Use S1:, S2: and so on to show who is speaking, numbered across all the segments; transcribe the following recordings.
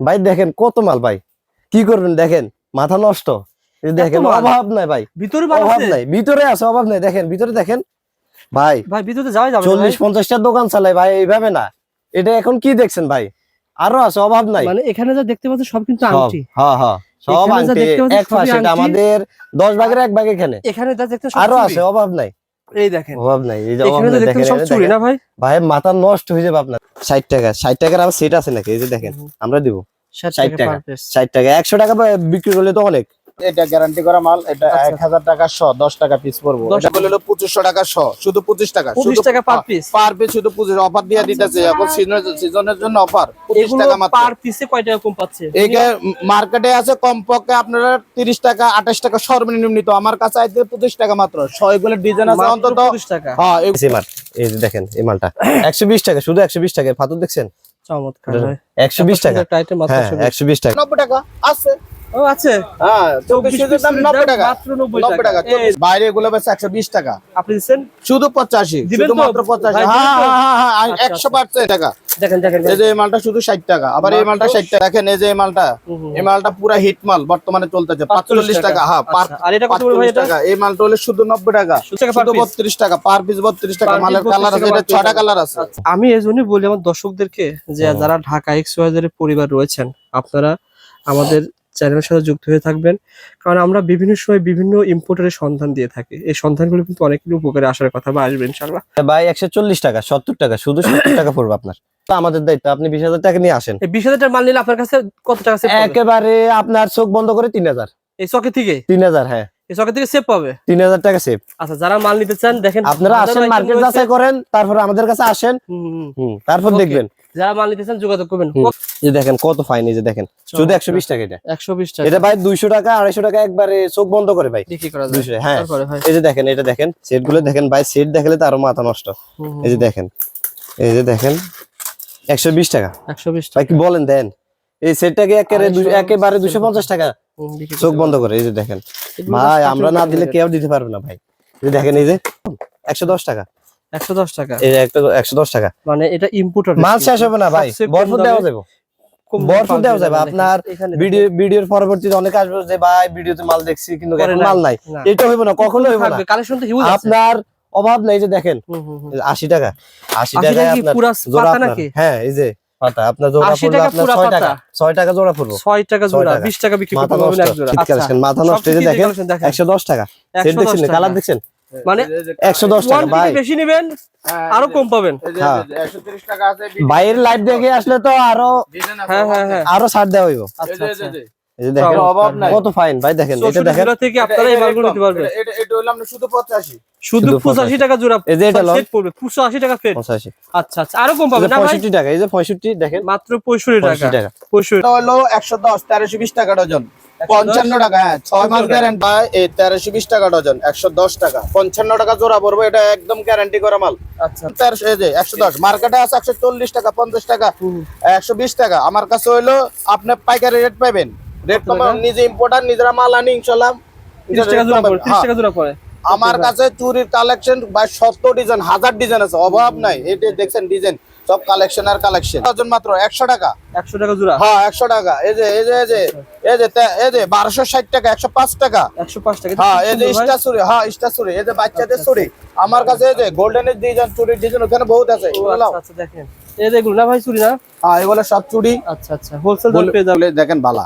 S1: ভাই দেখেন কত মাল ভাই। কি করবেন দেখেন মাথা নষ্ট। দেখেন অভাব নাই ভাই।
S2: ভিতরে
S1: অভাব নাই ভিতরে আছে অভাব নাই। দেখেন ভিতরে দেখেন। ভাই
S2: ভাই ভিতরে যাওয়া যাবে
S1: চল্লিশ পঞ্চাশটা দোকান চালাই ভাই এইভাবে না। এটা এখন কি দেখছেন ভাই? আরও আছে অভাব নাই।
S2: মানে এখানে যা দেখতে পাচ্ছেন সব কিন্তু আংটি।
S1: হ্যাঁ হ্যাঁ সব আংটি। এক পাশে। আমাদের দশ ভাগের এক ভাগ এখানে।
S2: এখানে যা দেখতে আরও
S1: আছে অভাব নাই।
S2: এই দেখেন।
S1: অভাব নাই এই যে অভাব নাই দেখেন
S2: সব চুরি না ভাই?
S1: ভাই মাথা নষ্ট হয়ে যাবে আপনার ষাট টাকা ষাট টাকার আমার সেট আছে নাকি? এই যে দেখেন আমরা দিব।
S2: ষাট
S1: 60
S2: টাকা
S1: টাকা।
S2: per piece।
S1: ষাট টাকা একশো টাকা বা বিক্রি করলে তো অনেক।
S3: এটা গ্যারান্টি করা মাল এটা
S2: আচ্ছা।
S3: এক হাজার টাকা শ দশ টাকা পিস পড়ব। এটা বলে হলো পঁচিশশো টাকা শ শুধু পঁচিশ টাকা
S2: পঁচিশ টাকা পার পিস
S3: পার পিস শুধু পঁচিশ অফার দিয়ে দিতেছে এখন সিজনের জন্য অফার পঁচিশ টাকা মাত্র।
S2: পার পিসে কয় টাকা কম পাচ্ছে?
S3: এইটা মার্কেটে আছে কমপক্ষে আপনারা তিরিশ টাকা আঠাশ টাকা সর্বনিম্ন নিত আমার কাছে আইতে পঁচিশ টাকা মাত্র। ছয়গুলো ডিজাইন আছে অন্তত
S2: 25 টাকা।
S3: হ্যাঁ এই
S1: এই মাল এই যে দেখেন এই মালটা। একশো বিশ টাকা শুধু একশো বিশ টাকা ফাতুর দেখছেন?
S2: চমৎকার। ভাই
S1: একশো বিশ টাকা।
S2: টাইটেল মাত্র
S1: হ্যাঁ
S2: 120
S1: একশো বিশ টাকা।
S3: নব্বই টাকা আছে।
S2: ও আছে।
S3: হ্যাঁ চব্বিশ
S2: চব্বিশ
S3: পিসের দাম
S2: পিসের
S3: নব্বই
S2: দাম
S3: টাকা।
S2: মাত্র 90
S3: টাকা।
S2: টাকা।
S3: বাইরে এগুলো টাকা।
S2: আপনি
S3: শুধু মাত্র হ্যাঁ হ্যাঁ হ্যাঁ
S2: আচ্ছা,
S3: পার্সেন্ট টাকা।
S2: দেখেন দেখেন
S3: এই যে এই মালটা শুধু ষাট টাকা আবার এই মালটা ষাট টাকা। দেখেন এই যে এই মালটা
S2: হুম, হুম,
S3: এই মালটা পুরা হিট মাল বর্তমানে চলতেছে। পাঁচচল্লিশ টাকা। হ্যাঁ
S2: আচ্ছা, আর এটা কত করে ভাই এটা?
S3: টাকা। এই মালটা হলে শুধু নব্বই টাকা
S2: 70 টাকা per
S3: শুধু
S2: piece?
S3: বত্রিশ টাকা পার পিস বত্রিশ টাকা। মালের কালার আছে এটা ছটা কালার আছে।
S2: আচ্ছা, আমি এই জন্যই বলি আমার দর্শকদেরকে যে যারা ঢাকা এক্স ওয়াইজের পরিবার রয়েছেন আপনারা আমাদের চ্যানেলের সাথে যুক্ত হয়ে থাকবেন। কারণ আমরা বিভিন্ন সময় বিভিন্ন ইম্পোর্টারের সন্ধান দিয়ে থাকি। এই সন্ধানগুলো কিন্তু অনেকগুলো উপকারে আসার কথা বা আসবে ইনশাল্লাহ
S1: ভাই একশো চল্লিশ টাকা সত্তর টাকা শুধু সত্তর টাকা পড়বে আপনার। আমাদের দায়িত্ব আপনি বিশ হাজার টাকা নিয়ে আসেন।
S2: এই বিশ হাজার টাকার মাল নিলে আপনার কাছে কত টাকা
S1: একেবারে আপনার চোখ বন্ধ করে তিন হাজার।
S2: এই চকে থেকে?
S1: তিন হাজার হ্যাঁ।
S2: এই চকে থেকে সেভ পাবে?
S1: তিন হাজার টাকা সেভ
S2: আচ্ছা যারা মাল নিতে চান দেখেন
S1: আপনারা আসেন মার্কেট যাচাই করেন তারপরে আমাদের কাছে আসেন।
S2: হুম, হুম।
S1: হুম, তারপর দেখবেন।
S2: যারা মাল নিতে চান যোগাযোগ করবেন।
S1: এই দেখেন কত ফাইন এই যে দেখেন। শুধু একশো বিশ টাকা এটা।
S2: একশো বিশ টাকা।
S1: এটা ভাই দুইশো টাকা আড়াইশো টাকা একবারে চোখ বন্ধ করে ভাই। দুইশো হ্যাঁ। এই যে দেখেন এটা দেখেন সেটগুলো দেখেন ভাই সেট দেখলে তো আরও মাথা নষ্ট। এই যে দেখেন এই যে দেখেন একশো বিশ টাকা।
S2: একশো বিশ টাকা
S1: কি বলেন দেন। এই সেটটাকে একেবারে একেবারে দুশো পঞ্চাশ টাকা। চোখ বন্ধ করে এই যে দেখেন। ভাই আমরা না দিলে কেউ দিতে পারবে না ভাই। এই দেখেন এই যে একশো দশ টাকা।
S2: একশো দশ টাকা।
S1: এই যে একটা একশো দশ টাকা।
S2: মানে এটা ইম্পোর্টার
S1: মাল শেষ হবে না ভাই। বরফ দেওয়া যাবে। বরফ দেওয়া যাবে আপনার ভিডিও ভিডিওর পরবর্তীতে অনেকে আসবে যে ভাই ভিডিওতে মাল দেখছি কিন্তু। মাল নাই। এটা হইব না কখনো হইব না।
S2: কালেকশন তো হিউজ
S1: আপনার অভাব নাই যে দেখেন।
S2: হুম, হুম, হুম।
S1: আশি টাকা। আশি
S2: 80 টাকা
S1: আপনার
S2: পুরা
S1: জোড়া
S2: পাতা নাকি?
S1: হ্যাঁ এই যে পাতা। আপনার জোড়া পড়ল আপনার
S2: পুরা
S1: ছয় টাকা।
S2: পাতা।
S1: ছয় টাকা জোড়া পড়ব
S2: ছয় টাকা
S1: ছয়
S2: জোড়া
S1: টাকা।
S2: বিশ টাকা বিক্রি করতে পারবেন এক জোড়া। আচ্ছা
S1: মাথা নষ্ট। দেখেন
S2: collection দেখেন।
S1: একশো দশ টাকা। সেট দেখছেন। কালার দেখছেন?
S2: মানে
S1: একশো দশ টাকা ভাই।
S2: বেশি নেবেন
S3: হ্যাঁ,
S2: আরও কম পাবেন।
S1: হ্যাঁ।
S3: একশো তিরিশ টাকা আছে
S1: বাইরের লাইভ দেখে আসলে তো
S3: আরও
S2: হ্যাঁ হ্যাঁ হ্যাঁ।
S1: আরও ছাড় দেওয়া হইব।
S2: আচ্ছা আচ্ছা।
S1: এই যে। দেখেন। কত ফাইন ভাই দেখেন এটা দেখেন।
S2: থেকে আপনারা এই মালগুলো নিতে পারবেন।
S3: এটা এটা হলো আমরা শুধু পঁচাশি।
S2: শুধু
S1: শুধু
S2: পঁচাশি টাকা জোড়া
S1: এই যে এটা
S2: সেট পড়বে পুষো আশি টাকা ফেট
S1: পঁচাশি।
S2: আচ্ছা আচ্ছা আরও কম পাবেন না ভাই?
S1: পঁয়ষট্টি টাকা এই যে পঁয়ষট্টি দেখেন।
S2: মাত্র পঁয়ষট্টি টাকা।
S1: পঁয়ষট্টি টাকা।
S2: পঁয়ষট্টি।
S3: এটা হলো একশো দশ তেরোশো বিশ টাকা ডজন পঞ্চান্ন টাকা। হ্যাঁ ছয় মাস গ্যারান্টি ভাই এই তেরোশো বিশ টাকা ডজন একশো দশ টাকা। পঞ্চান্ন টাকা জোড়া পড়বে এটা একদম গ্যারান্টি করা মাল।
S2: আচ্ছা।
S3: তেরোশো এই যে একশো দশ। মার্কেটে আছে একশো চল্লিশ টাকা পঞ্চাশ টাকা একশো বিশ টাকা। আমার কাছে হইল আপনি পাইকারি রেট পাবেন রেট
S2: টাকা?
S3: নিজে ইম্পোর্টার নিজেরা মাল আনি ইনশাল্লাহ
S2: তিরিশ টাকা জোড়া পড়ে তিরিশ
S3: হ্যাঁ।
S2: টাকা জোড়া পড়ে।
S3: আমার কাছে চুরির কালেকশন বা শত ডিজাইন হাজার ডিজাইন আছে অভাব নাই। এটা দেখছেন ডিজাইন সব কালেকশন আর কালেকশন ওজন মাত্র একশো টাকা।
S2: একশো টাকা জোড়া?
S3: হ্যাঁ একশো টাকা। এই যে এই যে এই যে এই যে এই যে বারোশো ষাট টাকা একশো পাঁচ টাকা।
S2: একশো পাঁচ টাকা।
S3: হ্যাঁ এই যে
S2: সুন্দর
S3: চুরি হ্যাঁ স্টার চুরি। এই যে বাচ্চাদের
S2: আচ্ছা,
S3: চুরি। আমার কাছে এই যে গোল্ডেনের ডিজাইন চুরির ডিজাইন ওখানে বহুত আছে।
S2: ও,
S3: এগুলো নাও।
S2: আচ্ছা, আচ্ছা, দেখেন। এই যে এগুলো ভাই চুরি না?
S3: হ্যাঁ এগুলো সব চুরি।
S2: আচ্ছা আচ্ছা হোলসেল দাম পেয়ে যাবেন।
S3: দেখেন বালা।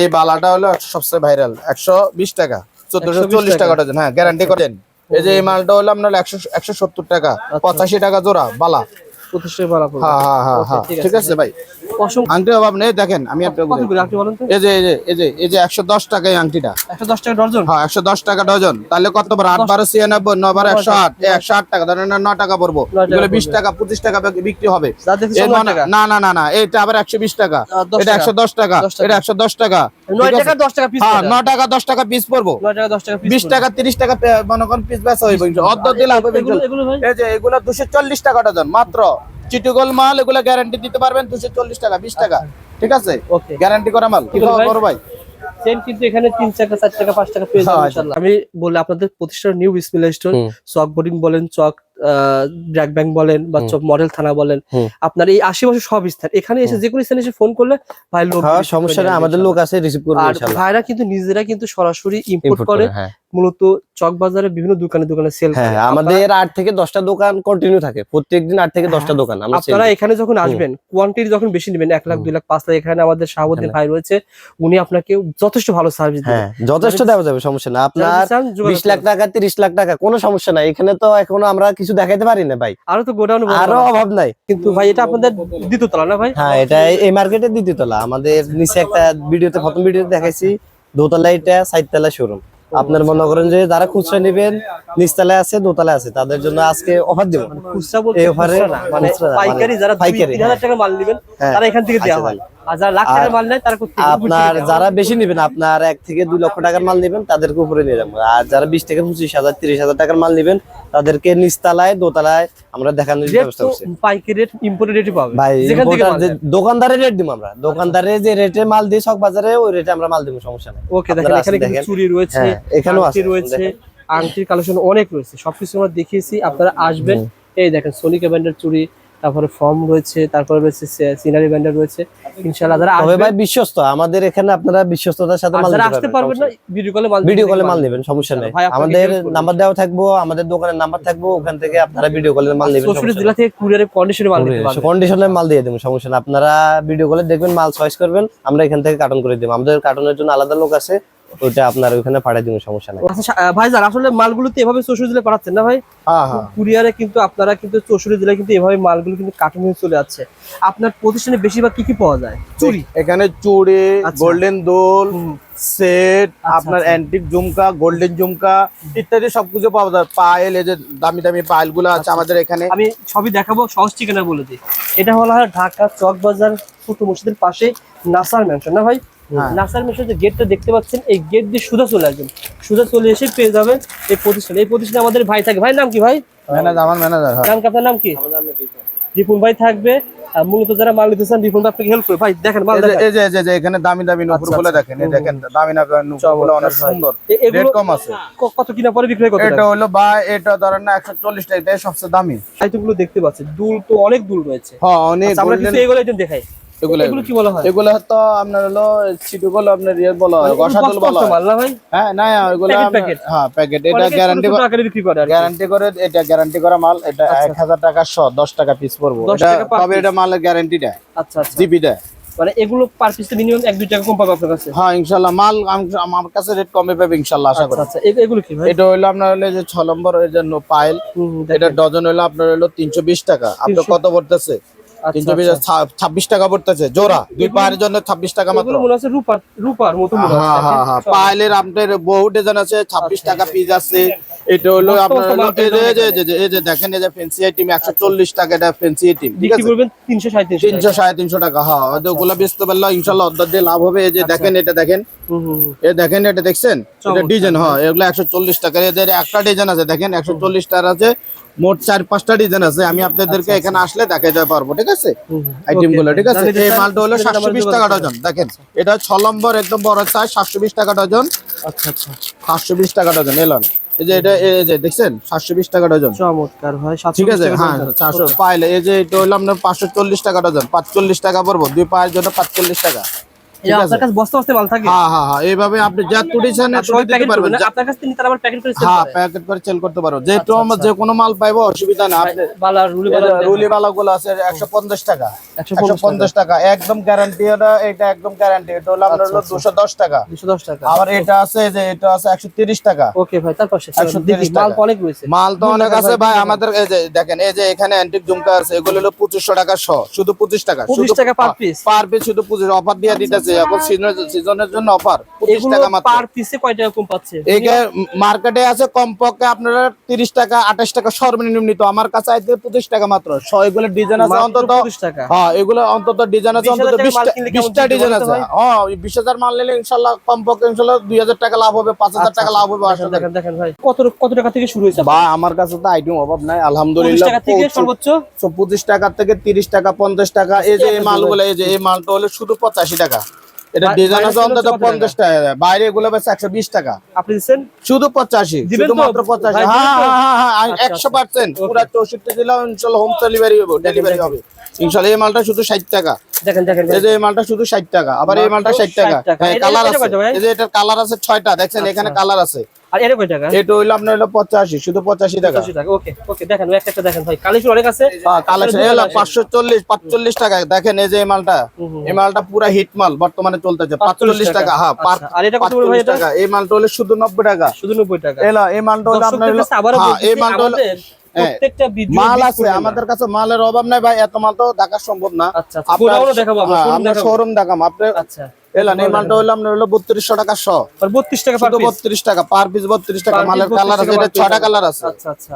S3: এই বালাটা হলো সবচেয়ে ভাইরাল একশো বিশ টাকা চোদ্দশো
S2: 120
S3: চল্লিশ টাকা হ্যাঁ গ্যারান্টি করেন। এই যে এই মালটা হলো আপনার একশো একশো সত্তর টাকা
S2: আচ্ছা।
S3: পঁচাশি টাকা জোড়া বালা।
S2: পঁচিশ ভাড়া পড়বে।
S3: হ্যাঁ হ্যাঁ হ্যাঁ হ্যাঁ।
S2: ঠিক
S3: ঠিক
S2: আছে।
S3: আছে ভাই।
S2: অসংখ্য
S3: অভাব নেই দেখেন আমি একটা
S2: কত করে আপনি বলেন তো?
S3: এই যে এই যে এই যে একশো দশ টাকা এই আংটিটা।
S2: একশো দশ টাকা ডর্জন
S3: হ্যাঁ একশো দশ টাকা ডজন। তাহলে কত বার? আট বারো ছিয়ানব্বই নয় বারো একশো আট। একশো আট টাকা ধরেন ন টাকা পড়ব।
S2: নয় টাকা
S3: এগুলো বিশ টাকা পঁচিশ টাকা বিক্রি হবে।
S2: যা দেখছি
S3: এর
S2: সব নয় টাকা।
S3: না না না না এটা আবার একশো বিশ টাকা।
S2: দশ
S3: এটা
S2: টাকা।
S3: একশো দশ টাকা। এটা একশো দশ টাকা।
S2: টাকা দশ টাকা পিস
S3: হ্যাঁ ন টাকা দশ টাকা পিস পড়ব। বিশ টাকা তিরিশ টাকা মনে করেন পিস বেচা হইব। অর্ধ
S2: এগুলো
S3: দুশো চল্লিশ টাকা ডজন মাত্র। চিটিগোল মাল এগুলো গ্যারান্টি দিতে পারবেন দুশো চল্লিশ টাকা বিশ টাকা। ঠিক আছে?
S2: ওকে।
S3: গ্যারান্টি করা মাল। কি? বড় ভাই?
S2: কিন্তু এখানে তিন টাকা চার টাকা পাঁচ টাকা পেয়ে
S3: হ্যাঁ,
S2: আমি বলি আপনাদের প্রতিষ্ঠান নিউ বিসমিল্লাহ স্টোর চক বোর্ডিং বলেন চক ব্র্যাক ব্যাংক বলেন বা চক মডেল থানা বলেন আপনার এই আশেপাশে সব স্থান। এখানে এসে
S1: হুম।
S2: যে কোনো স্থানে এসে ফোন করলে ভাই লোক
S1: হ্যাঁ সমস্যা আমাদের লোক আছে রিসিভ করবে
S2: আর ভাইরা কিন্তু নিজেরা কিন্তু সরাসরি ইম্পোর্ট করে
S1: হ্যাঁ।
S2: মূলত চক বাজারে বিভিন্ন দোকানে দোকানে সেল
S1: হ্যাঁ আমাদের আট থেকে দশটা দোকান কন্টিনিউ থাকে। প্রত্যেকদিন আট থেকে দশটা দোকান
S2: আপনারা এখানে যখন আসবেন কোয়ান্টিটি যখন বেশি নেবেন এক লাখ দুই লাখ পাঁচ লাখ এখানে আমাদের শাহাবুদ্দিন
S1: হ্যাঁ।
S2: ভাই রয়েছে উনি আপনাকে যথেষ্ট ভালো সার্ভিস
S1: হ্যাঁ
S2: দেবেন
S1: যথেষ্ট দেওয়া যাবে সমস্যা না আপনার বিশ লাখ টাকা তিরিশ লাখ টাকা কোনো সমস্যা নাই। এখানে তো এখনও আমরা কিছু দেখাইতে পারি না ভাই।
S2: আরও তো গোডাউন
S1: আরও অভাব নাই।
S2: কিন্তু ভাই এটা আপনাদের দ্বিতীয় তলা না ভাই?
S1: হ্যাঁ এটা এই মার্কেটে দ্বিতীয় তলা। আমাদের নিচে একটা ভিডিওতে প্রথম ভিডিওতে দেখাইছি। দোতলা এটা সাইড তলা শোরুম আপনার মনে করেন যে যারা খুচরা নেবেন নিচতলায় আছে দোতলায় আছে তাদের জন্য আজকে অফার দিব
S2: খুচরা বলতে
S1: এই offer এ
S2: খুচরা না, মানে পাইকারি
S1: মানে
S2: যারা
S1: পাইকারি,
S2: পাইকারি হাজার টাকা মাল নেবেন
S1: হ্যাঁ।
S2: তারা এখান থেকে দেওয়া
S1: আচ্ছা,
S2: হয়
S1: আপনার যারা বেশি নেবেন আপনার এক থেকে দুই লক্ষ টাকার মাল নেবেন তাদেরকে উপরে নিয়ে যাব। আর যারা বিশ থেকে পঁচিশ হাজার তিরিশ হাজার টাকার মাল নেবেন তাদেরকে নিচতলায় দোতলায় আমরা দেখানোর ব্যবস্থা করছি।
S2: পাইকারি রেট ইম্পোর্টেড রেটই
S1: ভাই। দোকানদারের রেট দিব আমরা। দোকানদারে যে রেটে মাল দিই সব বাজারে ওই রেটে আমরা মাল দিব সমস্যা নাই।
S2: ওকে দেখেন এখানে কিন্তু চুরি রয়েছে
S1: হ্যাঁ এখানেও আছে
S2: রয়েছে। আংটির কালেকশন অনেক রয়েছে। সবকিছু আমরা দেখিয়েছি আপনারা আসবেন। এই দেখেন সোনিকা ব্যান্ডের চুড়ি তারপরে ফর্ম রয়েছে তারপরে রয়েছে সিনারি ব্যান্ডের রয়েছে। ইনশাআল্লাহ যারা
S1: তবে ভাই বিশ্বস্ত আমাদের এখানে আপনারা বিশ্বস্ততার সাথে মাল
S2: যারা আসতে
S1: পারবেন
S2: না ভিডিও কলে মাল
S1: ভিডিও কলে মাল
S2: নেবেন।
S1: সমস্যা নেই। আমাদের নাম্বার দেওয়া থাকব আমাদের দোকানের নাম্বার থাকব ওখান থেকে আপনারা ভিডিও কলে মাল নেবেন
S2: চৌষট্টি জেলা থেকে কুরিয়ারের কন্ডিশনে মাল নিতে পারবেন।
S1: কন্ডিশনের মাল দিয়ে দেবো সমস্যা না আপনারা ভিডিও কলে দেখবেন মাল চয়েস করবেন আমরা এখান থেকে কার্টন করে দেবো। আমাদের কার্টনের জন্য আলাদা লোক আছে ওইটা আপনার ওখানে পাঠিয়ে দিব সমস্যা নাই।
S2: আচ্ছা শা- আহ, আসলে মালগুলো তো এভাবে চৌষট্টি জেলায় পাঠাচ্ছেন না ভাই?
S3: হ্যাঁ হ্যাঁ।
S2: কুরিয়ারে কিন্তু আপনারা কিন্তু চৌষট্টি জেলায় কিন্তু এভাবে মালগুলো কিন্তু কার্টুন হয়ে চলে যাচ্ছে। আপনার প্রতিষ্ঠানে বেশিরভাগ কি কি পাওয়া যায়? চুরি
S3: এখানে চুড়ি
S2: আচ্ছা।
S3: গোল্ডেন দোল সেট আপনার
S2: আচ্ছা।
S3: অ্যান্টিক ঝুমকা গোল্ডেন ঝুমকা ইত্যাদি সবকিছু পাওয়া যায়। পায়েল এই যে দামি দামি পায়েলগুলো আছে। আমাদের এখানে।
S2: আমি সবই দেখাবো সহজ ঠিকানা বলে দিই। এটা হলো ঢাকা চক বাজার ছোট মসজিদের পাশে নাসার ম্যানশন না ভাই। নাসার ম্যানশন যে গেটটা দেখতে পাচ্ছেন এই গেট দিয়ে সুদা চলে আসবেন। সুদা চলে এসে পেয়ে যাবেন এই প্রতিষ্ঠান। এই প্রতিষ্ঠানে আমাদের ভাই থাকে। ভাই নাম কি ভাই?
S3: ম্যানেজার আমার ম্যানেজার
S2: নাম কি আপনার নাম কি? রিপুন। ভাই থাকবে। মূলত যারা মাল নিতে চান রিপুন ভাই আপনাকে হেল্প করবে। ভাই দেখেন মাল
S3: এই যে এই যে এখানে দামি দামি নুপুরগুলো
S2: আচ্ছা।
S3: দেখেন। এই দেখেন দামি দামি নুপুরগুলো অনেক সুন্দর। রেট কম আছে।
S2: কত কিনা পরে বিক্রয় করতে
S3: এটা হলো বা এটা ধরেন না একশো চল্লিশ টাকা এটাই সবচেয়ে দামি।
S2: আইটেমগুলো দেখতে পাচ্ছেন। দুল তো অনেক দুল রয়েছে।
S3: হ্যাঁ অনেক
S2: আচ্ছা, আমরা কিছু এগুলো আইটেম দেখাই।
S3: এগুলো
S2: এগুলো কি বলা হয়?
S3: এগুলো তো আপনার হলো ছিটু আপনার ইয়ে বলা হয়
S2: এগুলো
S3: বলা হয়।
S2: ভাই
S3: হ্যাঁ? না এগুলো
S2: Packet,
S3: আপনার-
S2: packet।
S3: হ্যাঁ প্যাকেট এটা গ্যারান্টি
S2: ছোট বিক্রি করে
S3: গ্যারান্টি করে এটা গ্যারান্টি করা মাল এটা
S2: আচ্ছা,
S3: এক হাজার টাকা শ দশ টাকা পিস পড়ব। এটা তবে এটা মালের গ্যারান্টি
S2: আচ্ছা আচ্ছা।
S3: জিবি
S2: মানে এগুলো পার পিস মিনিমাম এক দুই টাকা কম পাবে আপনার কাছে?
S3: হ্যাঁ মাল আমার কাছে রেট কমে পাবে আশা
S2: আচ্ছা
S3: করি
S2: আচ্ছা এগুলো কি ভাই?
S3: এটা আপনার হলো যে ছ নম্বর ওই যে নো পাইল এটা ডজন হইল আপনার হলো তিনশো বিশ টাকা। আপনার কত পড়তেছে? তিনশো
S2: আচ্ছা।
S3: ছাব্বিশ টাকা পড়তেছে। জোড়া দুই পায়ের জন্য ছাব্বিশ টাকা মাত্র।
S2: এগুলো মনে হচ্ছে রূপার রূপার মতো
S3: হ্যাঁ হ্যাঁ হ্যাঁ। পায়েলের আপনার বহু ডিজাইন আছে ছাব্বিশ
S2: আচ্ছা।
S3: টাকা পিস আছে। এটা হলো আপনার এই যে- দেখেন এই যে ফেন্সি আইটেম একশো চল্লিশ টাকা এটা ফেন্সি আইটেম ঠিক আছে?
S2: তিনশো সাড়ে তিনশো
S3: সাড়ে তিনশো টাকা হ্যাঁ। ওগুলো বেচতে পারলে ইনশাল্লাহ অর্ডার দিয়ে লাভ হবে। এই যে দেখেন এটা দেখেন। এ দেখেন এটা দেখছেন? এটা। ডিজাইন হয়। এগুলো একশো চল্লিশ টাকা। এদের একটা ডিজাইন আছে দেখেন একশো চল্লিশ টাকা আছে। মোট চার পাঁচটা ডিজাইন আছে। আমি আপনাদেরকে এখানে আসলে দেখাইতে পারব ঠিক আছে।
S2: আইটেমগুলো
S3: ঠিক আছে? এই মালটা হলো সাতশো বিশ টাকা ডজন দেখেন? এটা ছ নম্বর একদম বড় সাইজ সাতশো বিশ টাকা ডজন
S2: আচ্ছা আচ্ছা।
S3: সাতশো বিশ টাকা ডজন এলন এই যে এটা এই যে দেখছেন? সাতশো বিশ টাকা ডজন
S2: চমৎকার
S3: ঠিক আছে? হ্যাঁ চারশো পাইলে এই যে এটা হলো আপনার পাঁচশো চল্লিশ টাকা ডজন পাঁচচল্লিশ টাকা পড়ব। দুই পায়ের জন্য পাঁচচল্লিশ টাকা।
S2: আপনার কাছে বস্তা বস্তা মাল থাকে?
S3: হ্যাঁ হ্যাঁ হ্যাঁ এইভাবে আপনি যা তুটি চান
S2: আর
S3: তুটি
S2: সবাই
S3: দিতে পারবেন।
S2: করবেন না?
S3: যা-
S2: আপনার কাছে তিনি আবার প্যাকেট করে
S3: হ্যাঁ প্যাকেট করে সেল করতে পারো। যেহেতু
S2: আচ্ছা, আচ্ছা।
S3: যে কোনো মাল পাইবো অসুবিধা না। আপনি
S2: বালা রুলি বালা
S3: রুলি বালা গুলো আছে একশো পঞ্চাশ টাকা।
S2: 150
S3: টাকা। একদম গ্যারান্টি এটা এটা একদম গ্যারান্টি এটা হলো আপনার হলো
S2: আচ্ছা,
S3: টাকা।
S2: টাকা।
S3: আবার এটা আছে যে এটা আছে একশো তিরিশ টাকা।
S2: ওকে ভাই তারপর শেষ।
S3: 130
S2: মাল তো অনেক রয়েছে।
S3: মাল তো অনেক আছে
S2: ভাই,
S3: আমাদের এই যে দেখেন এই যে এখানে অ্যান্টিক ঝুমকা আছে এগুলো হলো পঁচিশশো টাকা শ শুধু পঁচিশ টাকা
S2: 25 টাকা per piece?
S3: পার পিস শুধু অফার দিয়ে দিতেছে। এখন সিজনের জন্য অফার পঁচিশ
S2: এগুলো
S3: টাকা মাত্র।
S2: পার পিসে কয় টাকা কম পাচ্ছে?
S3: মার্কেটে আছে কমপক্ষে আপনারা তিরিশ টাকা আঠাশ টাকা সর্বনিম্ন নিত আমার কাছে আইতে পঁচিশ টাকা মাত্র। শ এগুলো ডিজাইন আছে অন্তত
S2: 25 টাকা।
S3: হ্যাঁ এগুলো অন্তত ডিজাইন আছে অন্তত ডিজাইন আছে। হ্যাঁ? ওই বিশ হাজার মাল নিলে ইনশাল্লাহ কমপক্ষে দুই হাজার টাকা লাভ হবে পাঁচ হাজার
S2: আচ্ছা,
S3: টাকা লাভ হবে
S2: দেখেন, দেখেন দেখেন ভাই কত কত টাকা থেকে শুরু হয়েছে?
S3: বা আমার কাছে তো আইটেম অভাব নাই
S2: 25
S3: আলহামদুলিল্লাহ
S2: টাকা থেকে সর্বোচ্চ?
S3: সো পঁচিশ টাকা থেকে তিরিশ টাকা পঞ্চাশ টাকা এই যে এই মালগুলো এই যে এই মালটা হলো শুধু পঁচাশি টাকা। এটা ডিজাইন আছে অন্তত
S2: হচ্ছে কত টাকা?
S3: পঞ্চাশ টাকা। বাইরে এগুলো বেশ একশো বিশ টাকা।
S2: আপনি দিচ্ছেন?
S3: শুধু মাত্র হ্যাঁ হ্যাঁ পুরো দিলাম হোম ডেলিভারি হবে ডেলিভারি হবে। ইনশাল্লাহ এই মালটা শুধু ষাট টাকা।
S2: দেখেন দেখেন
S3: এই যে এই মালটা শুধু ষাট টাকা আবার এই মালটা
S2: মাত্র
S3: ষাট টাকা।
S2: 60 টাকা।
S3: হ্যাঁ কালার আছে। এই যে এটার কালার আছে
S2: আচ্ছা।
S3: এখানে কালার আছে।
S2: আর এটা কয় টাকা?
S3: এটা হইল আপনার হলো পঁচাশি শুধু পঁচাশি টাকা।
S2: পঁচাশি টাকা ওকে ওকে দেখেন একটা একটা দেখেন ভাই। কালেকশন অনেক আছে।
S3: হ্যাঁ কালেকশন টাকা। দেখেন এই যে এই মালটা। এই মালটা পুরা হিট মাল বর্তমানে চলতেছে। পাঁচচল্লিশ টাকা। হ্যাঁ
S2: আচ্ছা, আর এটা কত করে ভাই এটা?
S3: টাকা। এই মালটা হলো শুধু নব্বই টাকা।
S2: শুধু নব্বই টাকা।
S3: এলো এই মালটা হলো আপনার হলো হ্যাঁ, এই মালটা হলো হ্যাঁ।
S2: প্রত্যেকটা
S3: মাল আছে আমাদের কাছে মালের অভাব নাই ভাই এত মাল তো দেখা সম্ভব না।
S2: আচ্ছা আচ্ছা
S3: হ্যাঁ। শোরুম দেখাম
S2: আচ্ছা
S3: বত্রিশশো টাকা শ
S2: আর 32 টাকা
S3: বত্রিশ টাকা পার পিস বত্রিশ টাকা মালের কালার আছে ছটা কালার আছে।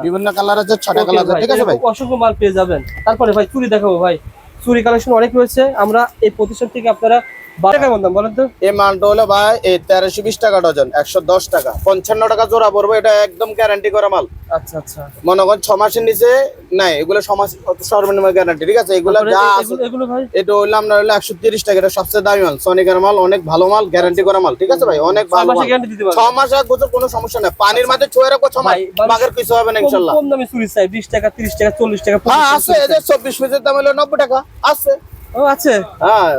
S3: বিভিন্ন কালার আছে ছটা কালার আছে ঠিক আছে ভাই?
S2: অসংখ্য মাল পেয়ে যাবেন। তারপরে ভাই চুরি দেখাবো ভাই। চুরি কালেকশন অনেক রয়েছে আমরা এই প্রতিষ্ঠান থেকে আপনারা বারো টাকা বলতাম বলেন তো।
S3: এই মালটা হলো ভাই এই তেরোশো বিশ টাকা ডজন একশো দশ টাকা। পঞ্চান্ন টাকা জোড়া পড়বে এটা একদম গ্যারান্টি করা মাল।
S2: আচ্ছা আচ্ছা।
S3: মনে করেন ছ মাসের নিচে নাই এগুলো ছ সর্বনিম্ন গ্যারান্টি ঠিক আছে? এগুলো যা
S2: এ-
S3: আছে
S2: এগুলো- এগুলো ভাই?
S3: এটা হইল আপনার হলো একশো তিরিশ টাকা এটা সবচেয়ে দামি মাল সনিকের মাল অনেক ভালো মাল গ্যারান্টি করা মাল ঠিক আছে ভাই? অনেক ভালো ছ মাস এক বছর কোনো সমস্যা নেই। পানির মাঝে ছয় রাখব ছ মাস বাঘের কিছু হবে না ইনশাল্লাহ।
S2: কম দামে চুরি চাই 20 টাকা 30 টাকা 40 টাকা
S3: হ্যাঁ আছে চব্বিশ পিসের দাম হলো নব্বই টাকা আছে।
S2: ও আছে।
S3: হ্যাঁ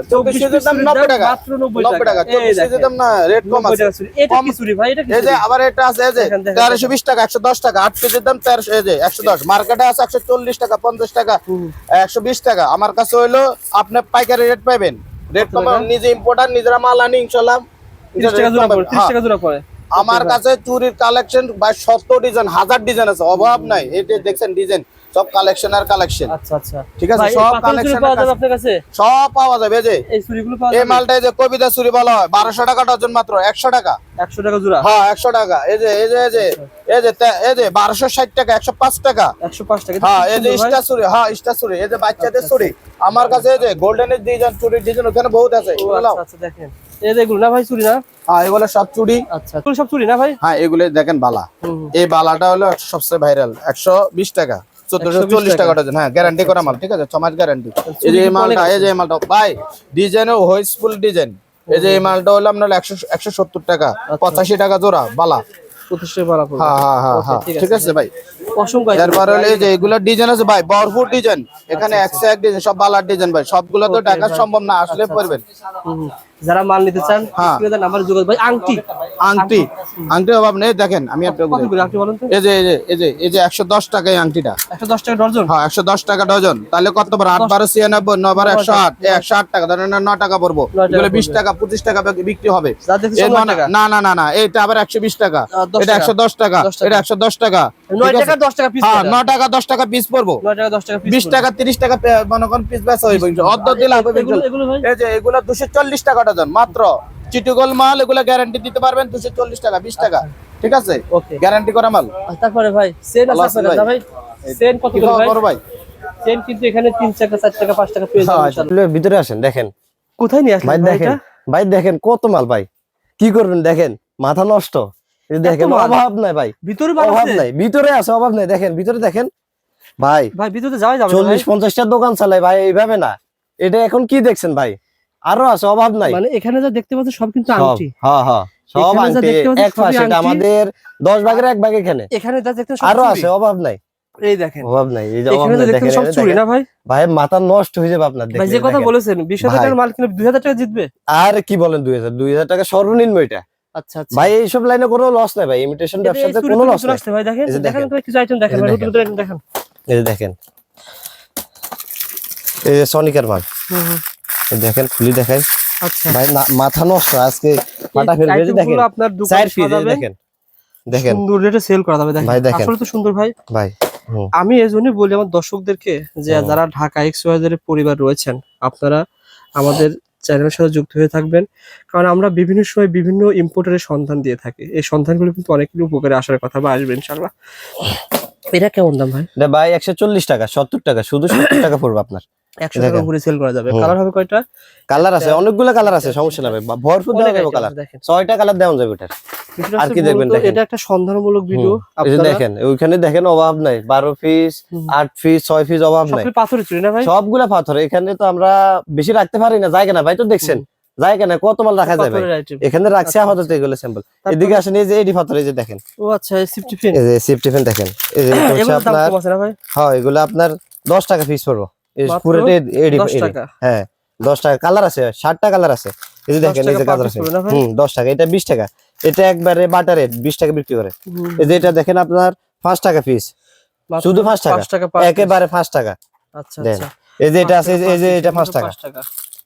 S3: দাম টাকা।
S2: মাত্র 90
S3: টাকা।
S2: টাকা। এই
S3: চব্বিশ পিসের
S2: দেখেন।
S3: দাম না রেট কম আছে।
S2: এটা কি চুরি ভাই? এটা কি
S3: এই যে আবার এটা আছে এই যে
S2: দেখেন, দেখেন,
S3: তেরোশো বিশ টাকা একশো দশ টাকা আট পিসের দাম তেরোশো এই যে একশো দশ। মার্কেটে আছে একশো চল্লিশ টাকা পঞ্চাশ টাকা
S2: হুম।
S3: একশো বিশ টাকা। আমার কাছে হইল আপনি পাইকারি রেট পাইবেন। রেট
S2: কত
S3: কম নিজে ইম্পোর্টার নিজেরা মাল আনি ইনশাল্লাহ।
S2: 30 টাকা জোড়া পড়ে 30
S3: হ্যাঁ।
S2: টাকা জোড়া পড়ে।
S3: আমার কাছে চুরির কালেকশন বা শত ডিজাইন হাজার ডিজাইন আছে। অভাব নাই। যে দেখছেন ডিজাইন সব কালেকশন আর কালেকশন
S2: আচ্ছা আচ্ছা।
S3: ঠিক আছে, সব
S2: পাথরের পাওয়া যাবে আপনার কাছে?
S3: সব পাওয়া যাবে যে।
S2: এই চুরিগুলো পাওয়া
S3: এই মালটা যে কবিতা চুরি বলা হয় টাকা ডজন মাত্র একশো টাকা।
S2: 100 টাকা জোড়া?
S3: হ্যাঁ একশো টাকা। এই যে এই যে এই যে এই যে এই যে বারোশো ষাট টাকা একশো পাঁচ টাকা।
S2: 105 টাকা।
S3: হ্যাঁ এই যে
S2: সুন্দর
S3: চুরি হ্যাঁ স্টার চুরি এই যে বাচ্চাদের চুরি আমার কাছে এই যে ডিজাইন চুরির ডিজাইন ওখানে বহুত আছে
S2: আচ্ছা আচ্ছা দেখেন। এই যে ভাই চুরি না?
S3: হ্যাঁ এগুলো সব চুরি
S2: আচ্ছা সব চুরি না ভাই?
S3: হ্যাঁ এগুলো দেখেন বালা। এই বালাটা হলো সবচেয়ে ভাইরাল একশো বিশ টাকা। চোদ্দশো
S2: 120
S3: চল্লিশ টাকা। হ্যাঁ গ্যারান্টি করা মাল ঠিক আছে? মাস গ্যারান্টি এই যে এই মালটা এই যে এই মালটা ভাই ডিজাইনও হোইসফুল ডিজাইন এই যে এই মালটা হলো আপনার একশো একশো সত্তর টাকা পঁচাশি টাকা জোড়া বালা। হ্যাঁ হ্যাঁ হ্যাঁ
S2: ঠিক আছে
S3: ভাই?
S2: অসংখ্য item
S3: তারপর হলো এই যে এগুলো ডিজাইন আছে ভাই ভরপুর ডিজাইন এখানে একশো এক ডিজাইন সব বালার ডিজাইন ভাই। সবগুলো তো টাকা সম্ভব না আসলে পড়বেন।
S2: হুম, হুম। যারা মাল নিতে চান
S3: হ্যাঁ।
S2: নাম্বার যোগাযোগ ভাই আংটি।
S3: আংটি। আংটি অভাব নেই দেখেন আমি একটা
S2: কত করে আংটি বলেন তো?
S3: এই যে এই যে এই যে এই যে একশো দশ টাকা আংটিটা।
S2: 110 টাকা ডজন?
S3: হ্যাঁ টাকা ডজন। তাহলে কত বার? আট বারো ছিয়ানব্বই ন বারো একশো আট। একশো আট টাকা ধরেন ন টাকা পড়ব। এগুলো বিশ। টাকা পঁচিশ টাকা বিক্রি হবে।
S2: টাকা।
S3: না না না না এটা আবার একশো বিশ টাকা। এটা
S2: টাকা।
S3: একশো দশ টাকা। এটা একশো দশ টাকা।
S2: 9 টাকা? 10 টাকা পিস
S3: হ্যাঁ টাকা টাকা পিস পড়ব।
S2: 9 টাকা 10 টাকা পিস
S3: বিশ টাকা তিরিশ টাকা পে- মনে করেন পিস বেচা হইব অর্ধ দিলে হবে
S2: এগুলো এগুলো ভাই
S3: এই যে এগুলো দুশো চল্লিশ টাকা ডজন মাত্র। চিটিগোল মাল এগুলো গ্যারান্টি দিতে পারবেন দুশো চল্লিশ টাকা বিশ টাকা। ঠিক আছে? গ্যারান্টি করা মাল।
S2: তারপরে ভাই সেন আছে ভাই? সেন কত করে ভাই?
S3: খবর ভাই?
S2: সেন কিন্তু এখানে 3 টাকা 4 টাকা 5 টাকা পেয়ে যাবেন
S1: ভিতরে আসেন দেখেন।
S2: কোথায় নিয়ে আসলেন ভাই
S1: দেখেন ভাই দেখেন কত মাল ভাই। কি করবেন দেখেন মাথা নষ্ট। দেখেন অভাব নাই ভাই।
S2: ভিতরে
S1: অভাব
S2: আছে?
S1: নাই। ভিতরে আছে অভাব নাই। দেখেন ভিতরে দেখেন। ভাই
S2: ভাই ভিতরে যাওয়া যাবে
S1: চল্লিশ পঞ্চাশটা দোকান চালাই ভাই এইভাবে না। এটা এখন কি দেখছেন ভাই? আরও আছে অভাব নাই।
S2: মানে এখানে যা দেখতে পাচ্ছেন সব কিন্তু আংটি।
S1: হ্যাঁ হ্যাঁ সব আংটি এক পাশে। আমাদের দশ ভাগের এক ভাগ এখানে।
S2: এখানে যা দেখতে আরও
S1: আছে অভাব নাই।
S2: এই দেখেন।
S1: অভাব নাই এই যে অভাব নাই দেখেন
S2: সব চুরি না ভাই?
S1: ভাই মাথা নষ্ট হয়ে যাবে আপনার
S2: ভাই যে কথা
S1: দেখেন।
S2: বলেছেন বিশ হাজার
S1: ভাই।
S2: টাকার মাল কিনে দুই হাজার টাকা জিতবে
S1: আর কি বলেন দুই হাজার? দুই হাজার টাকা সর্বনিম্ন এটা।
S2: আচ্ছা আচ্ছা।
S1: ভাই এইসব লাইনে কোনো লস নাই ভাই ইমিটেশন
S2: এই যে এই
S1: ব্যবসাতে কোনো লস নাই।
S2: ভাই দেখেন দেখেন
S1: দেখেন।
S2: তো কিছু আইটেম দেখেন
S1: এই
S2: ভাই
S1: দেখেন। এই যে দেখেন। এই যে সনিকের মাল।
S2: হুম, হুম।
S1: এই দেখেন খুলি দেখাই
S2: আচ্ছা।
S1: ভাই মাথা নষ্ট আজকে মাথা ফেলবে দেখেন।
S2: আপনার দোকানে
S1: দেখেন। দেখেন।
S2: সুন্দর রেটে সেল করা যাবে দেখেন। আসলে তো সুন্দর ভাই।
S1: ভাই
S2: আমি এই জন্যই বলি আমার দর্শকদেরকে যে যারা ঢাকা এক্স ওয়াইজের পরিবার রয়েছেন আপনারা আমাদের চ্যানেলের সাথে যুক্ত হয়ে থাকবেন। কারণ আমরা বিভিন্ন সময় বিভিন্ন ইম্পোর্টারের সন্ধান দিয়ে থাকি। এই সন্ধানগুলো কিন্তু অনেকগুলো উপকারে আসার কথা বা আসবেন ইনশাল্লাহ এটা কেমন দাম ভাই?
S1: এটা ভাই একশো চল্লিশ টাকা সত্তর টাকা শুধু সত্তর টাকা পড়বে আপনার।
S2: একশো টাকা করে সেল করা যাবে। কালার হবে কয়টা?
S1: কালার আছে অনেকগুলো কালার আছে সমস্যা না ভাই। বা- ভরপুর দেওয়া যাবে কালার ছয়টা কালার দেওয়া যাবে ওটার। আর কি দেখবেন।
S2: এটা একটা সন্ধানমূলক ভিডিও। আপনারা
S1: দেখেন ওইখানে দেখেন অভাব নাই। বারো পিস। আট পিস ছয় পিস অভাব নাই।
S2: না ভাই?
S1: সবগুলা পাথর এখানে তো আমরা বেশি রাখতে পারি না জায়গা না। ভাই তো দেখছেন যায় কেন কত মাল রাখা
S2: item।
S1: এখানে রাখছি
S2: আচ্ছা,
S1: আপাতত এগুলো স্যাম্পল এদিকে আসেন এই যে এডি পাথর এই যে দেখেন।
S2: ও আচ্ছা সিফটি ফিন
S1: এই যে সিফটিফেন দেখেন। এই যে হচ্ছে আপনার
S2: না
S1: হ্যাঁ এগুলো আপনার দশ টাকা পিস পড়ব। পুরোটা এডি। হ্যাঁ দশ টাকা। কালার আছে ষাটটা কালার আছে। এই যে দেখেন এই যে
S2: piece
S1: আছে।
S2: না?
S1: হুম দশ টাকা। এটা বিশ টাকা। এটা একবারে বাটার রেট বিশ টাকা বিক্রি করে। এই যে এটা দেখেন আপনার পাঁচ টাকা পিস শুধু পাঁচ টাকা।
S2: পাঁচ টাকা
S1: একেবারে পাঁচ টাকা।
S2: আচ্ছা আচ্ছা।
S1: এই যে এটা আছে এই যে এটা
S2: piece,
S1: পাঁচ টাকা।
S2: পাঁচ টাকা।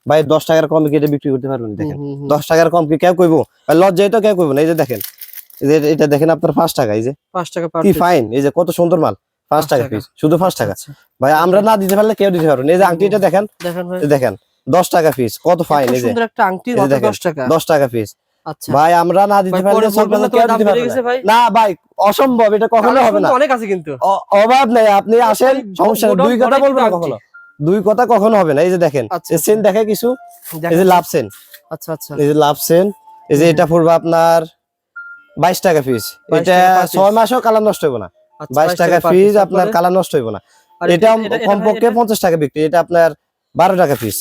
S1: ভাই দশ টাকার কম কি এটা বিক্রি করতে পারবেন? দেখেন।
S2: হুম, হুম, হুম।
S1: দশ টাকার কম কি কেউ কইবো? আর লজ্জায় তো কেউ কইবো না। এই যে দেখেন এই যে এটা দেখেন আপনার পাঁচ টাকা এই যে।
S2: পাঁচ টাকা per
S1: কি ফাইন এই যে কত সুন্দর মাল। পাঁচ
S2: পাঁচ
S1: টাকা
S2: টাকা।
S1: পিস শুধু পাঁচ টাকা।
S2: আচ্ছা,
S1: ভাই আমরা না দিতে পারলে কেউ দিতে পারবেন এই যে আংটিটা দেখেন।
S2: দেখেন
S1: দেখেন। দশ টাকা পিস কত ফাইন
S2: সুন্দর একটা আংটি দশ টাকা?
S1: দশ টাকা পিস
S2: আচ্ছা।
S1: ভাই আমরা না দিতে পারলে
S2: না। ভাই?
S1: অসম্ভব এটা কখনো হবে না।
S2: অনেক আছে কিন্তু।
S1: অভাব নেই আপনি আসেন সমস্যা দুই কথা
S2: ভরাই
S1: বলব না কখনো। দুই কথা কখনো হবে না। এই যে দেখেন
S2: আচ্ছা,
S1: এই সেন দেখে কিছু? এই যে লাভ সেন
S2: আচ্ছা আচ্ছা।
S1: এই যে লাভ সেন এই যে এটা পড়বে আপনার বাইশ টাকা পিস এটা। ছয় মাসও কালার নষ্ট হইব না।
S2: আচ্ছা,
S1: বাইশ টাকা পিস আপনার? কালার নষ্ট হইব না। এটা কমপক্ষে পঞ্চাশ টাকা বিক্রি। এটা আপনার বারো টাকা পিস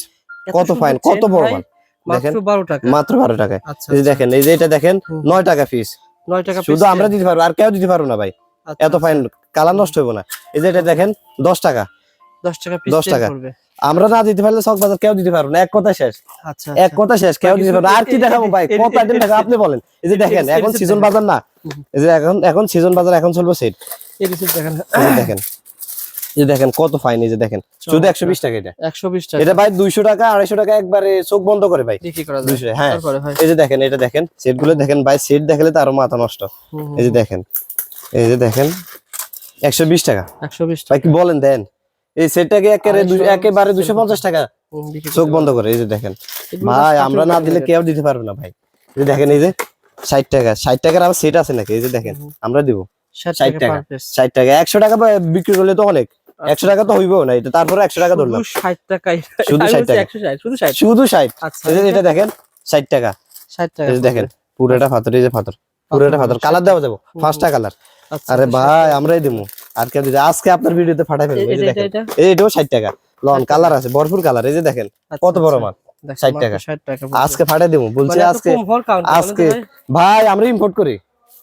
S1: কত
S2: ফাইন
S1: কত বড় মাল।
S2: মাত্র
S1: দেখেন। মাত্র বারো টাকায়।
S2: আচ্ছা
S1: এই যে
S2: আচ্ছা।
S1: দেখেন এই যে এটা দেখেন। নয় টাকা
S2: নয় টাকা
S1: শুধু আমরা দিতে পারব আর কেউ দিতে পারব না ভাই।
S2: আচ্ছা,
S1: এত ফাইন কালার নষ্ট হইব না। এই যে এটা দেখেন দশ টাকা।
S2: দশ টাকা পিস
S1: 10 টাকা। আমরা না দিতে পারলে চক বাজার কেউ দিতে পারব না। এক কথা শেষ।
S2: আচ্ছা
S1: এক কথা শেষ কেউ দিতে পারব। আর কি দেখাবো ভাই? কত আইটেম দেখা আপনি বলেন। এই যে দেখেন এখন সিজন বাজার না। এই যে এখন এখন সিজন বাজার এখন চলবে সেট
S2: দেখেন।
S1: দেখেন। যে দেখেন কত ফাইন এই যে দেখেন। শুধু একশো বিশ টাকা এটা।
S2: একশো বিশ টাকা।
S1: এটা ভাই দুইশো টাকা আড়াইশো টাকা একবারে চোখ বন্ধ করে ভাই। দুইশো হ্যাঁ। এই যে দেখেন এটা দেখেন সেটগুলো দেখেন ভাই সেট দেখালে তো আরও মাথা নষ্ট। এই যে দেখেন এই যে দেখেন একশো বিশ টাকা।
S2: একশো বিশ
S1: ভাই কি বলেন দেন? এই সেটটাকে একেবারে দুশো পঞ্চাশ টাকা। চোখ বন্ধ করে এই যে দেখেন। ভাই আমরা না দিলে কেউ দিতে পারবে না ভাই। এই যে দেখেন এই যে ষাট টাকা ষাট টাকার আবার সেট আছে নাকি? এই যে দেখেন আমরা দিব।
S2: ষাট টাকা
S1: টাকা। ষাট টাকা একশো টাকা বিক্রি করলে তো অনেক। একশো টাকা তো হইবেও না এটা তারপরে একশো টাকা ধরলাম।
S2: শুধু ষাট টাকাই
S1: শুধু
S2: আমি
S1: 60
S2: বলছি
S1: টাকা।
S2: শুধু ষাট।
S1: শুধু ষাট।
S2: আচ্ছা
S1: এটা দেখেন ষাট টাকা।
S2: ষাট টাকা
S1: দেখেন পুরোটা পাথর এই যে পাথর পুরোটা পাথর। কালার দেওয়া যাব পাঁচটা কালার।
S2: আচ্ছা,
S1: আরে
S2: আচ্ছা,
S1: ভাই আমরাই আর দিতে আজকে আপনার ভিডিওতে ফাটাই ফেলব এই যে দেখেন
S2: এটা- এটা?
S1: এই এটাও ষাট টাকা। লন কালার আছে ভরপুর কালার। এই যে দেখেন
S2: আচ্ছা,
S1: কত বড়
S2: আচ্ছা।
S1: মাল।
S2: দেখেন,
S1: 60
S2: মাত্র
S1: টাকা। আজকে ফাটাই দেবো বলছে আজকে আজকে।
S2: ভাই?
S1: ভাই আমরা ইম্পোর্ট করি।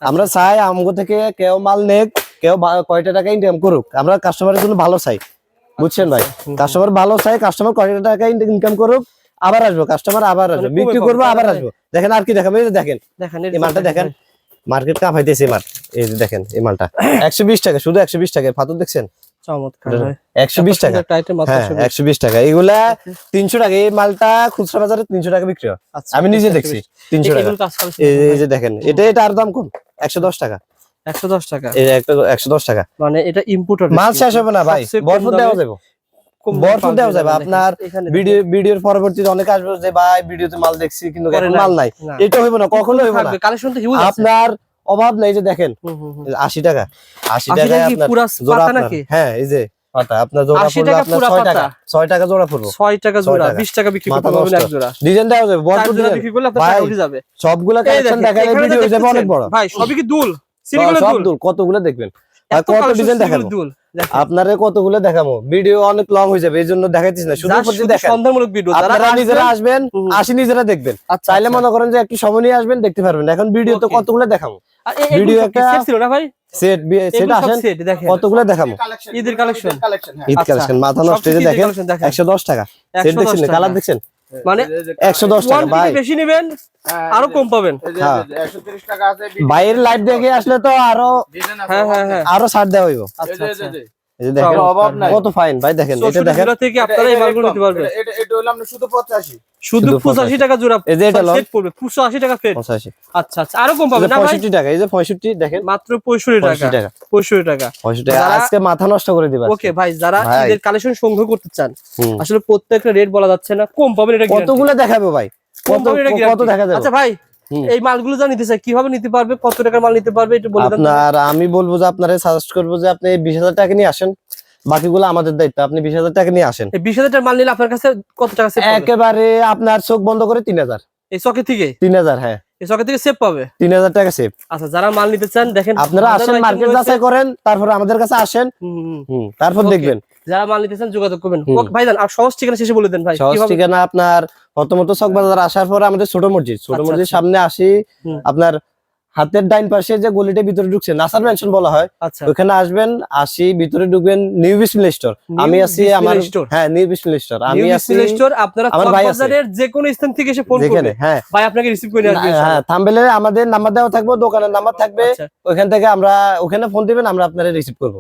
S1: আমরা চাই আমগো থেকে কেউ মাল নেক। কেউ কয়টা টাকা ইনকাম করুক আমরা কাস্টমারের জন্য ভালো চাই। বুঝছেন ভাই? কাস্টমার ভালো চাই কাস্টমার কয়টা টাকা ইনকাম করুক আবার আসব। কাস্টমার আবার আসব।
S2: মানে
S1: বিক্রি করব আবার আসব। দেখেন আর কি দেখাবো এই দেখেন।
S2: দেখেন
S1: এই মালটা দেখেন মার্কেট কাঁপাইতেছে এই মাল এই যে দেখেন এই মালটা। একশো বিশ টাকা শুধু একশো বিশ টাকা। ফাতর দেখছেন? একশো বিশ টাকা। হ্যাঁ
S2: 120
S1: একশো বিশ টাকা। এগুলা তিনশো টাকা। এই মালটা খুচরা বাজারে তিনশো টাকা বিক্রি হয়।
S2: আচ্ছা,
S1: আমি নিজে দেখছি তিনশো টাকা। এই যে দেখেন এটা এটা আর দাম কম? একশো দশ টাকা।
S2: একশো দশ টাকা।
S1: এই
S2: মানে এটা ইম্পোর্টার
S1: মাল শেষ হবে না ভাই? বরফুট দেওয়া যাবে। বরফুট দেওয়া যাবে। আপনার ভিডিও ভিডিওর পরবর্তীতে অনেক আসবে যে ভাই ভিডিওতে মাল দেখছি কিন্তু
S2: পরে
S1: এখন
S2: নাই।
S1: মাল নাই। এটা হইব না কখনো হইব না।
S2: কালেকশন তো হিউজ আছে।
S1: আপনার অভাব নাই যে দেখেন
S2: হুম, হুম, হুম।
S1: আশি টাকা। আশি
S2: 80 টাকা
S1: আপনার জোড়া
S2: নাকি?
S1: হ্যাঁ এই যে পাতা। আপনার জোড়া পড়বে
S2: টাকা
S1: আপনার টাকা। জোড়া পড়ব।
S2: টাকা জোড়া।
S1: টাকা।
S2: বিশ টাকা বিক্রি করতে পারবেন এক জোড়া।
S1: ডিজাইন দেওয়া যাবে
S2: চার জোড়া বিক্রি করলে আপনার টাকা উঠে যাবে।
S1: সবগুলা কালেকশন
S2: দেখেন,
S1: দেখালে ভিডিও হয়ে যাবে অনেক বড়।
S2: ভাই সবই কি দুল?
S1: কতগুলো দেখবেন? আর কত ডিজাইন দেখাবো? আপনারে কতগুলো দেখাবো? ভিডিও অনেক লং হয়ে যাবে এই জন্য দেখাইতেছি না। শুধু
S2: সন্ধানমূলক ভিডিও
S1: আপনারা নিজেরা
S2: আসবেন-
S1: আসি নিজেরা দেখবেন।
S2: আচ্ছা,
S1: চাইলে
S2: আচ্ছা।
S1: মনে করেন যে একটু সময় নিয়ে আসবেন দেখতে পারবেন। এখন ভিডিও তো কতগুলো দেখাবো? ভিডিও একটা-
S2: ছিল না ভাই?
S1: সেট সেট আসেন। কতগুলো দেখাবো?
S2: ঈদের
S3: কালেকশন
S1: ঈদ
S2: আচ্ছা।
S1: কালেকশন মাথা নষ্ট দেখেন টাকা। সেট দেখছেন কালার দেখছেন?
S2: মানে
S1: একশো দশ টাকা ভাই।
S2: বেশি নেবেন আরও কম পাবেন।
S1: হ্যাঁ।
S3: একশো তিরিশ টাকা আছে
S1: বাইরের লাইট দেখে আসলে তো
S3: আরও
S2: হ্যাঁ হ্যাঁ হ্যাঁ।
S1: আরও ছাড় দেওয়া হইব।
S2: আচ্ছা আচ্ছা
S1: এই যে দেখেন
S2: সব
S3: অভাব নাই।
S1: কত ফাইন ভাই দেখেন এটা দেখেন।
S2: থেকে আপনারা এই মালগুলো নিতে পারবেন।
S3: এটা এটা হলো আপনার শুধু পঁচাশি।
S2: শুধু
S1: শুধু
S2: পঁচাশি। টাকা জোড়া
S1: এই যে এটা
S2: সেট পড়বে পঁচিশশো আশি টাকা ফেট
S1: পঁচাশি।
S2: আচ্ছা আচ্ছা আরও কম পাবেন না ভাই?
S1: পঁয়ষট্টি টাকা এই যে পঁয়ষট্টি দেখেন।
S2: মাত্র টাকা।
S1: আজকে মাথা নষ্ট করে দিবা
S2: ওকে ভাই যারা। কালেকশন সংগ্রহ করতে চান আসলে প্রত্যেকটা রেট বলা যাচ্ছে না কম পাবেন এটা।
S1: কতগুলো দেখাবে ভাই? কত কত দেখা যাবে?
S2: আচ্ছা ভাই। এই মালগুলো যা নিতে চাই কীভাবে নিতে পারবে কত টাকার মাল নিতে পারবে একটু বলে।
S1: আপনার আমি বলব যে আপনারা সাজেস্ট করব যে আপনি বিশ হাজার টাকা নিয়ে আসেন। বাকিগুলো আমাদের দায়িত্ব আপনি বিশ হাজার টাকা নিয়ে আসেন।
S2: এই বিশ হাজার টাকার মাল নিলে আপনার কাছে কত টাকা
S1: একেবারে আপনার চোখ বন্ধ করে তিন হাজার।
S2: এই চকে থেকে?
S1: তিন হাজার হ্যাঁ।
S2: এই চকে থেকে সেভ পাবে?
S1: তিন হাজার টাকা সেভ
S2: আচ্ছা যারা মাল নিতে চান দেখেন
S1: আপনারা আসেন মার্কেট যাচাই করেন তারপরে আমাদের কাছে আসেন। তারপর দেখবেন।
S2: যারা মাল নিতেছেন যোগাযোগ করবেন। ওকে, ভাইজান আর সহজ ঠিকানা শেষে বলে দেন ভাই।
S1: সহজ ঠিকানা আপনার প্রথমত চকবাজার আসার পরে আমাদের ছোট মসজিদ। ছোট
S2: আচ্ছা,
S1: মসজিদ
S2: আচ্ছা।
S1: সামনে আসি আপনার হাতের ডাইন পাশে যে গলিটা ভিতরে ঢুকছে নাসার মেনশন বলা হয়
S2: আচ্ছা।
S1: ওখানে আসবেন আসি ভিতরে ঢুকবেন নিউ বিসমিল স্টোর আমি আছি আমার হ্যাঁ নিউ বিসমিল স্টোর আমি
S2: নিউ
S1: আছি
S2: স্টোর আপনারা
S1: ভাই
S2: যে কোনো স্থান থেকে এসে ফোন করবেন।
S1: হ্যাঁ।
S2: ভাই আপনাকে রিসিভ করে আসবে
S1: হ্যাঁ। থাম্বেলে আমাদের নাম্বার দেওয়া থাকবে দোকানের নাম্বার থাকবে ওখান থেকে আমরা ওখানে ফোন দিবেন আমরা আপনারা রিসিভ করব।